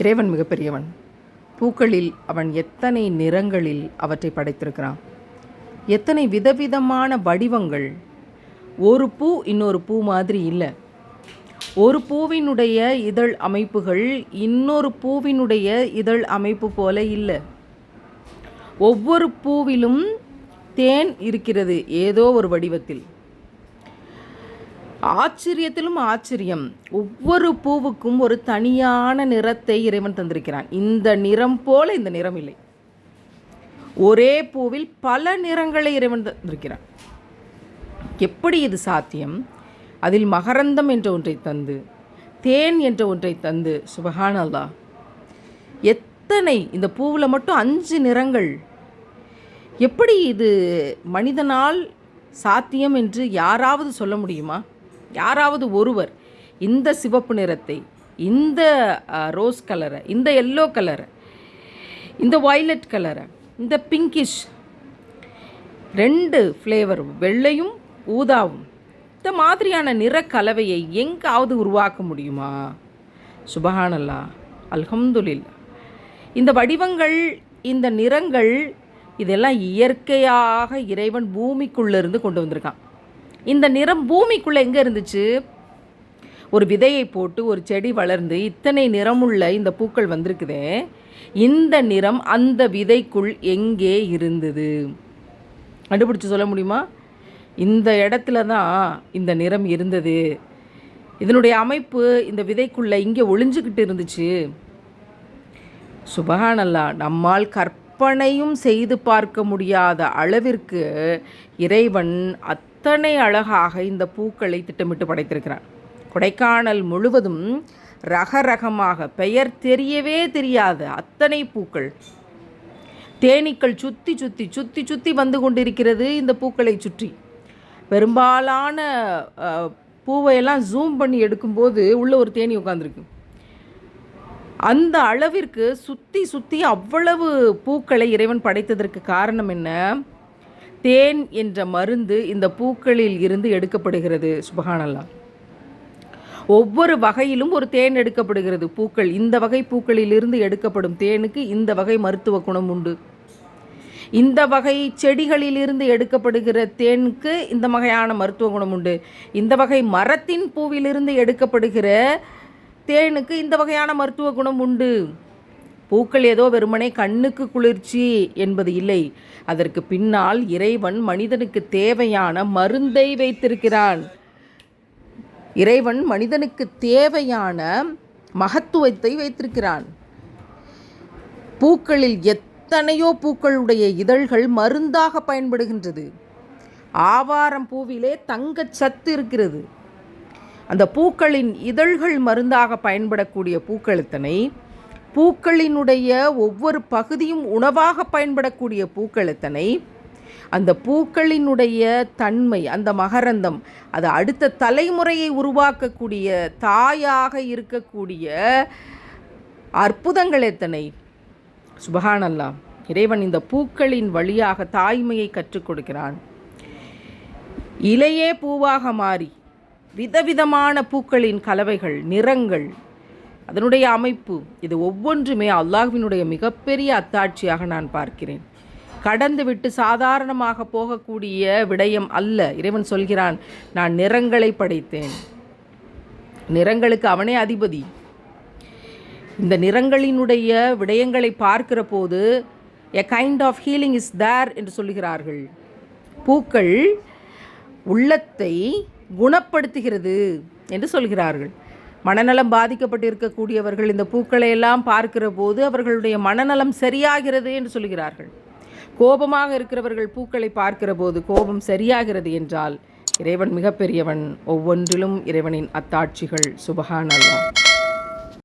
இறைவன் மிகப்பெரியவன். பூக்களில் அவன் எத்தனை நிறங்களில் அவற்றை படைத்திருக்கிறான். எத்தனை விதவிதமான வடிவங்கள். ஒரு பூ இன்னொரு பூ மாதிரி இல்லை. ஒரு பூவினுடைய இதழ் அமைப்புகள் இன்னொரு பூவினுடைய இதழ் அமைப்பு போல இல்லை. ஒவ்வொரு பூவிலும் தேன் இருக்கிறது ஏதோ ஒரு வடிவத்தில். ஆச்சரியத்திலும் ஆச்சரியம். ஒவ்வொரு பூவுக்கும் ஒரு தனியான நிறத்தை இறைவன் தந்திருக்கிறான். இந்த நிறம் போல இந்த நிறம் இல்லை. ஒரே பூவில் பல நிறங்களை இறைவன் தந்திருக்கிறான். எப்படி இது சாத்தியம்? அதில் மகரந்தம் என்ற ஒன்றை தந்து தேன் என்ற ஒன்றை தந்து சுபஹான் எத்தனை இந்த பூவில் மட்டும் அஞ்சு நிறங்கள். எப்படி இது மனிதனால் சாத்தியம் என்று யாராவது சொல்ல முடியுமா? யாராவது ஒருவர் இந்த சிவப்பு நிறத்தை இந்த ரோஸ் கலரை இந்த எல்லோ கலரை இந்த வயலட் கலரை இந்த பிங்கிஷ் ரெண்டு ஃப்ளேவரும் வெள்ளையும் ஊதாவும் இந்த மாதிரியான நிற கலவையை எங்காவது உருவாக்க முடியுமா? சுபஹானல்லா அல்ஹம்துலில்லா இந்த வடிவங்கள் இந்த நிறங்கள் இதெல்லாம் இயற்கையாக இறைவன் பூமிக்குள்ளேருந்து கொண்டு வந்திருக்கான். இந்த நிறம் பூமிக்குள்ளே எங்கே இருந்துச்சு? ஒரு விதையை போட்டு ஒரு செடி வளர்ந்து இத்தனை நிறமுள்ள இந்த பூக்கள் வந்திருக்குதே. இந்த நிறம் அந்த விதைக்குள் எங்கே இருந்தது? கண்டுபிடிச்சு சொல்ல முடியுமா? இந்த இடத்துல தான் இந்த நிறம் இருந்தது. இதனுடைய அமைப்பு இந்த விதைக்குள்ளே இங்கே ஒளிஞ்சுக்கிட்டு இருந்துச்சு. சுபகானல்லா நம்மால் கற்பனையும் செய்து பார்க்க முடியாத அளவிற்கு இறைவன் அத் அத்தனை அழகாக இந்த பூக்களை திட்டமிட்டு படைத்திருக்கிறான் கொடைக்கானல் முழுவதும் ரகரகமாக பெயர் தெரியவே தெரியாத அத்தனை பூக்கள். தேனீக்கள் சுற்றி சுற்றி சுற்றி சுற்றி வந்து கொண்டிருக்கிறது இந்த பூக்களை சுற்றி. பெரும்பாலான பூவையெல்லாம் ஜூம் பண்ணி எடுக்கும்போது உள்ள ஒரு தேனி உட்காந்துருக்கு அந்த அளவிற்கு சுற்றி சுற்றி அவ்வளவு பூக்களை இறைவன் படைத்ததற்கு காரணம் என்ன? தேன் என்ற மருந்து இந்த பூக்களில் இருந்து எடுக்கப்படுகிறது சுபகானல்லா ஒவ்வொரு வகையிலும் ஒரு தேன் எடுக்கப்படுகிறது. பூக்கள் இந்த வகை பூக்களிலிருந்து எடுக்கப்படும் தேனுக்கு இந்த வகை மருத்துவ குணம் உண்டு. இந்த வகை செடிகளிலிருந்து எடுக்கப்படுகிற தேனுக்கு இந்த வகையான மருத்துவ குணம் உண்டு. இந்த வகை மரத்தின் பூவிலிருந்து எடுக்கப்படுகிற தேனுக்கு இந்த வகையான மருத்துவ குணம் உண்டு. பூக்கள் ஏதோ வெறுமனே கண்ணுக்கு குளிர்ச்சி என்பது இல்லை. அதற்கு பின்னால் இறைவன் மனிதனுக்கு தேவையான மருந்தை வைத்திருக்கிறான். இறைவன் மனிதனுக்கு தேவையான மகத்துவத்தை வைத்திருக்கிறான். பூக்களில் எத்தனையோ பூக்களுடைய இதழ்கள் மருந்தாக பயன்படுகின்றது. ஆவாரம் பூவிலே தங்கச் சத்து இருக்கிறது. அந்த பூக்களின் இதழ்கள் மருந்தாக பயன்படக்கூடிய பூக்கள் எத்தனை? பூக்களினுடைய ஒவ்வொரு பகுதியும் உணவாக பயன்படக்கூடிய பூக்கள் எத்தனை அந்த பூக்களினுடைய தன்மை அந்த மகரந்தம் அது அடுத்த தலைமுறையை உருவாக்கக்கூடிய தாயாக இருக்கக்கூடிய அற்புதங்கள் எத்தனை? சுபஹானல்லா இறைவன் இந்த பூக்களின் வழியாக தாய்மையை கற்றுக் கொடுக்கிறான். இலையே பூவாக மாறி விதவிதமான பூக்களின் கலவைகள் நிறங்கள் அதனுடைய அமைப்பு இது ஒவ்வொன்றுமே அல்லாஹ்வினுடைய மிகப்பெரிய அத்தாட்சியாக நான் பார்க்கிறேன். கடந்து விட்டு சாதாரணமாக போகக்கூடிய விடயம் அல்ல இறைவன் சொல்கிறான் நான் நிறங்களை படைத்தேன். நிறங்களுக்கு அவனே அதிபதி. இந்த நிறங்களினுடைய விடயங்களை பார்க்கிற போது a kind of healing is there என்று சொல்கிறார்கள் பூக்கள் உள்ளத்தை குணப்படுத்துகிறது என்று சொல்கிறார்கள். மனநலம் பாதிக்கப்பட்டிருக்கக்கூடியவர்கள் இந்த பூக்களை எல்லாம் பார்க்கிற போது அவர்களுடைய மனநலம் சரியாகிறது என்று சொல்கிறார்கள். கோபமாக இருக்கிறவர்கள் பூக்களை பார்க்கிற போது கோபம் சரியாகிறது என்றால் இறைவன் மிகப்பெரியவன். ஒவ்வொன்றிலும் இறைவனின் அத்தாட்சிகள். சுபஹான் அல்லாஹ்